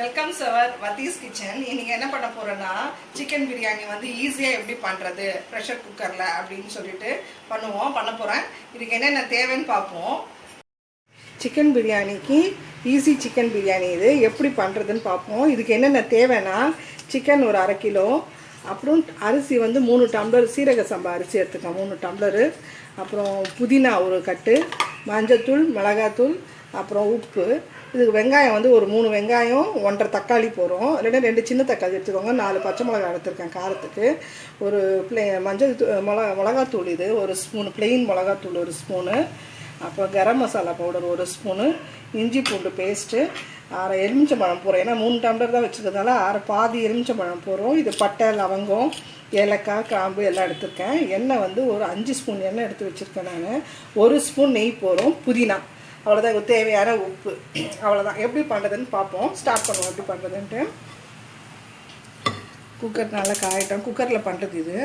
Welcome சவர் வத்தீஸ் kitchen இன்னைக்கு என்ன பண்ண போறேன்னா சிக்கன் பிரியாணி வந்து ஈஸியாக எப்படி பண்ணுறது ப்ரெஷர் குக்கரில் அப்படின்னு சொல்லிட்டு பண்ணுவோம் பண்ண போகிறேன் இதுக்கு என்னென்ன தேவைன்னு பார்ப்போம். சிக்கன் பிரியாணிக்கு ஈஸி சிக்கன் பிரியாணி இது. எப்படி பண்ணுறதுன்னு பார்ப்போம். இதுக்கு என்னென்ன தேவைன்னா சிக்கன் ஒரு அரை கிலோ. அப்புறம் அரிசி வந்து மூணு டம்ளர் சீரக சம்பா அரிசி எடுத்துக்கலாம். மூணு டம்ளரு. அப்புறம் புதினா ஒரு கட்டு. மஞ்சத்தூள் மிளகாத்தூள் அப்புறம் உப்பு. இதுக்கு வெங்காயம் வந்து ஒரு மூணு வெங்காயம் ஒன்றரை தக்காளி போகிறோம் இல்லைன்னா ரெண்டு சின்ன தக்காளி எடுத்துக்கோங்க. நாலு பச்சை மிளகாய் எடுத்துருக்கேன் காரத்துக்கு. ஒரு ப்ளே மஞ்சள் தூ மிளகா மிளகாத்தூள் இது. ஒரு ஸ்பூனு பிளெயின் மிளகாத்தூள் ஒரு ஸ்பூனு. அப்புறம் கரம் மசாலா பவுடர் ஒரு ஸ்பூனு. இஞ்சி பூண்டு பேஸ்ட்டு அரை எலுமிச்சம்பழம் போடுறோம். ஏன்னா மூணு டம்ளர் தான் வச்சுருக்கிறதுனால அரை பாதி எலுமிச்சம்பழம் போடுறோம். இது பட்டை லவங்கம் ஏலக்காய் கிராம்பு எல்லாம் எடுத்திருக்கேன். எண்ணெய் வந்து ஒரு அஞ்சு ஸ்பூன் எண்ணெய் எடுத்து வச்சுருக்கேன் நான். ஒரு ஸ்பூன் நெய் போகிறோம் புதினா. அவ்வளோதான் இதுக்கு தேவையான உப்பு. அவ்வளோதான் எப்படி பண்ணுறதுன்னு பார்ப்போம். ஸ்டார்ட் பண்ணுவோம். எப்படி பண்ணுறதுன்ட்டு குக்கர் நல்லா காயிட்டோம். குக்கரில் பண்ணுறது இது.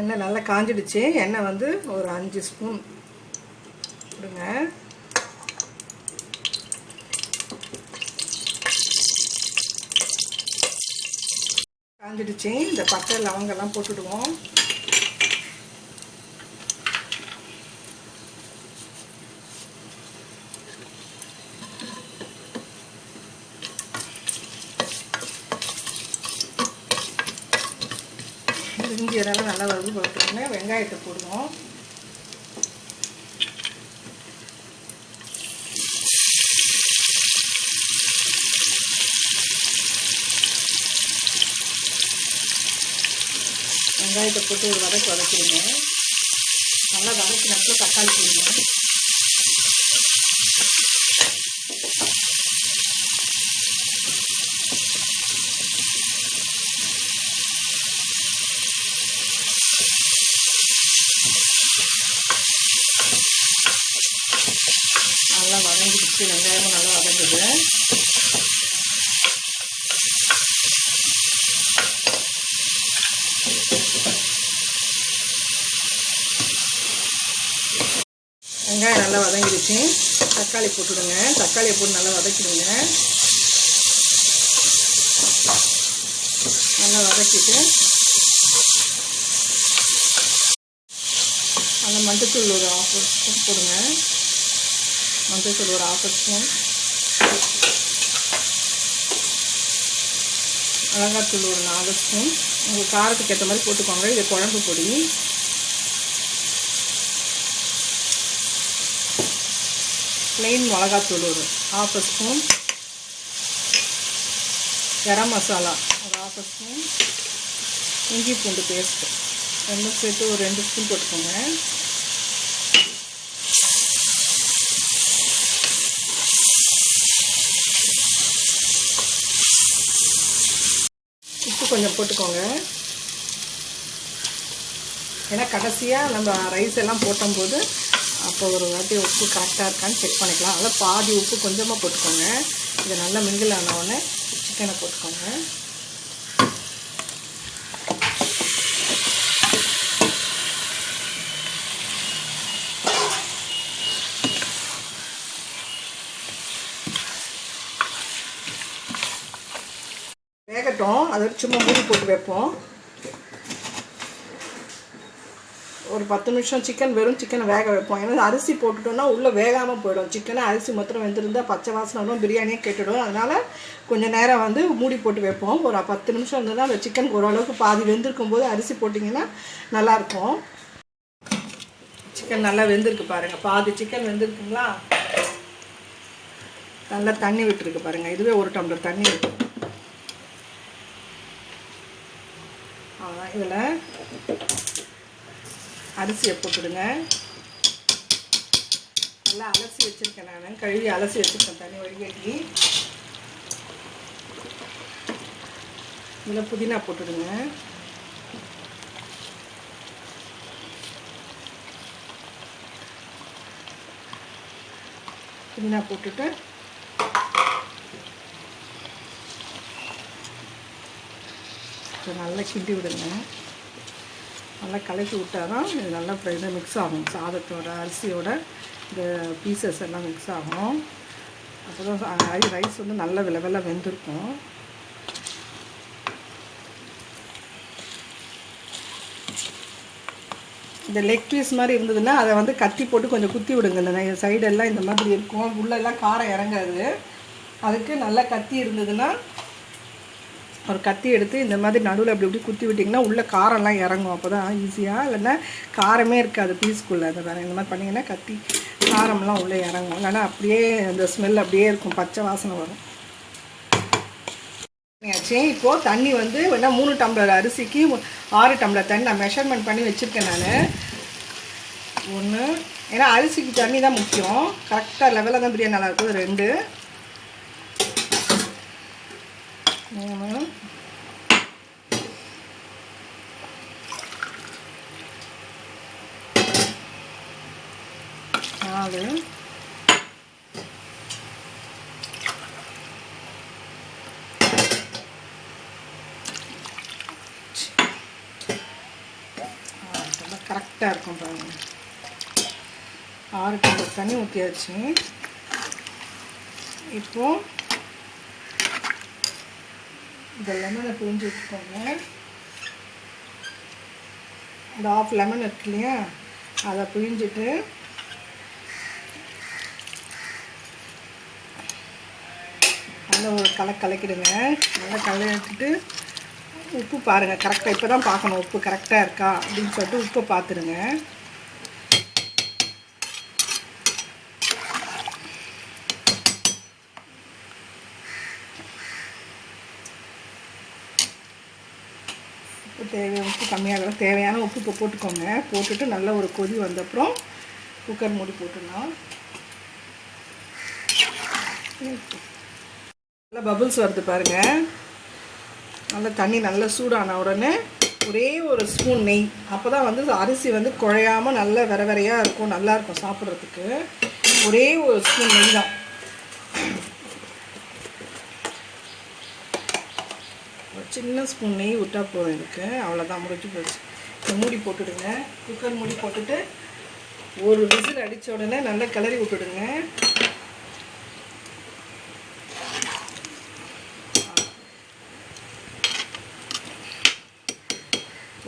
எண்ணெய் நல்லா காஞ்சிடுச்சு. எண்ணெய் வந்து ஒரு அஞ்சு ஸ்பூன். கொடுங்க. காஞ்சிடுச்சு. இந்த பட்டை லவங்கெல்லாம் போட்டுடுவோம். இஞ்சி நல்லா வறுத்து போட்டுருங்க வெங்காயத்தை போடுவோம். வெங்காயத்தை போட்டு ஒரு வதக்கி வதக்கிடுங்க. நல்லா வதக்கினப்போ தக்காளி போடுங்க நல்லா வதங்கிடுச்சு வெங்காயமும் நல்லா வதங்குது வெங்காயம் நல்லா வதங்கிடுச்சு. தக்காளி போட்டுடுங்க. தக்காளியை போட்டு நல்லா வதக்கிடுங்க. நல்லா வதக்கிட்டு அந்த மஞ்சத்தூள் ஒரு ஆஃப் ஸ்பூன் போடுங்க. மஞ்சத்தூள் ஒரு ஆஃப் ஸ்பூன் மிளகாத்தூள் ஒரு நாலு ஸ்பூன் உங்கள் காரத்துக்கு ஏற்ற மாதிரி போட்டுக்கோங்க. இது குழம்பு பொடி. பிளெயின் மிளகாத்தூள் ஒரு ஆஃப் ஸ்பூன் கரம் மசாலா ஒரு ஆஃப் ஸ்பூன் இஞ்சி பூண்டு பேஸ்ட்டு ரெண்டும் சேர்த்து ஒரு ரெண்டு ஸ்பூன் போட்டுக்கோங்க. உப்பு கொஞ்சம் போட்டுக்கோங்க. ஏன்னா கடைசியாக நம்ம ரைஸ் எல்லாம் போட்டும்போது அப்போ ஒரு வாட்டி உப்பு கரெக்டாக இருக்கான்னு செக் பண்ணிக்கலாம். அதில் பாதி உப்பு கொஞ்சமாக போட்டுக்கோங்க. இதை நல்லா மிங்கில் ஆனவுடனே சிக்கனை போட்டுக்கோங்க. வேகட்டும். அதை சும்மா மூடி போட்டு வைப்போம். ஒரு பத்து நிமிஷம் சிக்கன் வெறும் சிக்கனை வேக வைப்போம். ஏன்னா அரிசி போட்டுட்டோம்னா உள்ளே வேகாமல் போயிடும். சிக்கனை அரிசி மாத்திரம் வெந்திருந்தா பச்சை வாசனை வரும் பிரியாணியே கெட்டுடும். அதனால் கொஞ்சம் நேரம் வந்து மூடி போட்டு வைப்போம். ஒரு பத்து நிமிஷம் இருந்ததுன்னா அந்த சிக்கன் ஓரளவுக்கு பாதி வெந்திருக்கும் போது அரிசி போட்டிங்கன்னா நல்லாயிருக்கும் சிக்கன் நல்லா வெந்திருக்கு பாருங்கள் பாதி சிக்கன் வெந்திருக்குங்களா? நல்லா தண்ணி விட்டுருக்கு பாருங்கள் இதுவே ஒரு டம்ளர் தண்ணி விட்டு. இதில் அரிசியை போட்டுடுங்க. நல்லா அலசி வச்சுருக்கேன் நான். கழுவி அலசி வச்சுருக்கேன் தண்ணி வடிகட்டி. இதில் புதினா போட்டுடுங்க. புதினா போட்டுட்டு நல்லா கிண்டி விடுங்க. நல்லா கலக்கி விட்டால் தான் இது நல்லா இதாக மிக்ஸ் ஆகும். சாதத்தோட அரிசியோட இந்த பீசஸ் எல்லாம் மிக்ஸ் ஆகும். அப்போ தான் ரைஸ் வந்து நல்ல விலவெல்லாம் வெந்திருக்கும். இந்த லெக் பீஸ் மாதிரி இருந்ததுன்னா அதை வந்து கத்தி போட்டு கொஞ்சம் குத்தி விடுங்க இந்த சைடெல்லாம் இந்த மாதிரி இருக்கும். உள்ளெல்லாம் காரம் இறங்காது. அதுக்கு நல்லா கத்தி இருந்ததுன்னா ஒரு கத்தி எடுத்து இந்த மாதிரி நடுவில் அப்படி இப்படி குத்தி விட்டிங்கன்னா உள்ளே காரம்லாம் இறங்கும். அப்போ தான் ஈஸியாக இல்லைன்னா காரமே இருக்காது பீஸ்க்குள்ளே அதை வேறு இந்த மாதிரி பண்ணிங்கன்னா கத்தி காரம்லாம் உள்ளே இறங்கும். இல்லைன்னா அப்படியே அந்த ஸ்மெல் அப்படியே இருக்கும் பச்சை வாசனை வரும். ஆச்சு இப்போது தண்ணி வந்து வேணா மூணு டம்ளர் அரிசிக்கு ஆறு டம்ளர் தண்ணி நான் மெஷர்மெண்ட் பண்ணி வச்சுருக்கேன் நான். ஒன்று ஏன்னா அரிசிக்கு தண்ணி தான் முக்கியம். கரெக்டாக லெவலில் தான் பிரியாணி நல்லாயிருக்கும் ரெண்டு மூணு நாலு. கரெக்டாக இருக்கும் பாருங்க. ஆறு டம்ளர் தண்ணி ஊற்றியாச்சு இப்போ இந்த லெமனை பிழிஞ்சு விட்டுக்கோங்க இந்த ஆஃப் லெமன் இருக்கு இல்லையா? அதை பிழிஞ்சிட்டு நல்லா ஒரு கலை கலக்கிடுங்க. நல்லா கலக்கிட்டு உப்பு பாருங்கள் கரெக்டாக இப்போ தான் பார்க்கணும் உப்பு கரெக்டாக இருக்கா அப்படின்னு சொல்லிட்டு உப்பை பார்த்துருங்க தேவை உப்பு கம்மியாக தேவையான உப்பு இப்போ போட்டுக்கோங்க. போட்டுட்டு நல்ல ஒரு கொதி வந்தப்புறம் குக்கர் மூடி போட்டுடலாம் நல்லா பபுள்ஸ் வருது பாருங்கள் நல்லா தண்ணி நல்லா சூடான உடனே ஒரே ஒரு ஸ்பூன் நெய். அப்போ தான் வந்து அரிசி வந்து குழையாமல் நல்ல விர விரையாக இருக்கும். நல்லாயிருக்கும் சாப்பிட்றதுக்கு. ஒரே ஒரு ஸ்பூன் நெய் தான். ஒரு சின்ன ஸ்பூன் நெய் விட்டால் போதும் எனக்கு. அவ்வளோதான் முடிஞ்சு போச்சு. இந்த மூடி போட்டுடுங்க. குக்கர் மூடி போட்டுட்டு ஒரு விசில் அடித்த உடனே நல்லா கிளறி விட்டுடுங்க.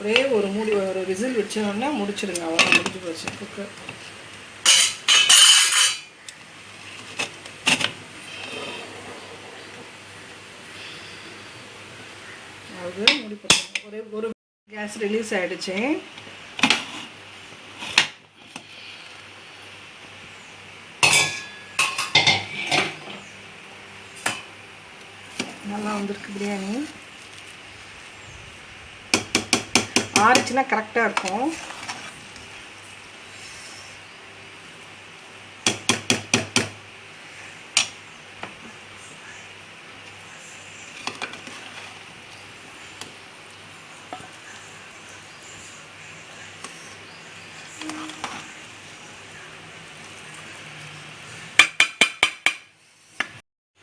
ஒரே ஒரு மூடி ஒரு விசில் வச்சோன்னா முடிச்சிடுங்க. அவ்வளோ முடிஞ்சு போச்சு குக்கர் அது மூடி போட்டுருங்க ஒரே ஒரு கேஸ் ரிலீஸ் ஆகிடுச்சு நல்லா வந்திருக்கு பிரியாணி. ஆறுச்சுன்னா கரெக்டாக இருக்கும்.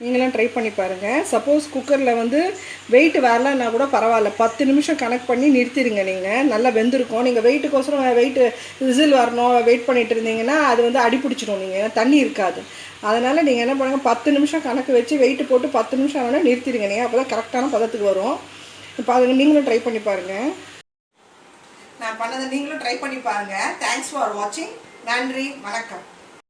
நீங்களும் ட்ரை பண்ணி பாருங்கள் சப்போஸ் குக்கரில் வந்து வெயிட் வரலன்னா கூட பரவாயில்ல. பத்து நிமிஷம் கனெக்ட் பண்ணி நிறுத்திடுங்க நீங்கள் நல்லா வெந்திருக்கும். நீங்கள் வெயிட்டுக்கோசரம் வெயிட்டு விசில் வரணும் வெயிட் பண்ணிட்டு இருந்தீங்கன்னா அது வந்து அடிப்பிடிச்சிடும் நீங்கள் தண்ணி இருக்காது. அதனால் நீங்கள் என்ன பண்ணுங்கள் பத்து நிமிஷம் கணக்கு வச்சு வெயிட்டு போட்டு பத்து நிமிஷம் ஆனால் நிறுத்திடுங்க நீங்கள் அப்போ தான் கரெக்டான பதத்துக்கு வரும். இப்போ அதுங்க நீங்களும் ட்ரை பண்ணி பாருங்கள் நான் பண்ணதை நீங்களும் ட்ரை பண்ணி பாருங்கள் தேங்க்ஸ் ஃபார் வாட்சிங் நன்றி. வணக்கம்.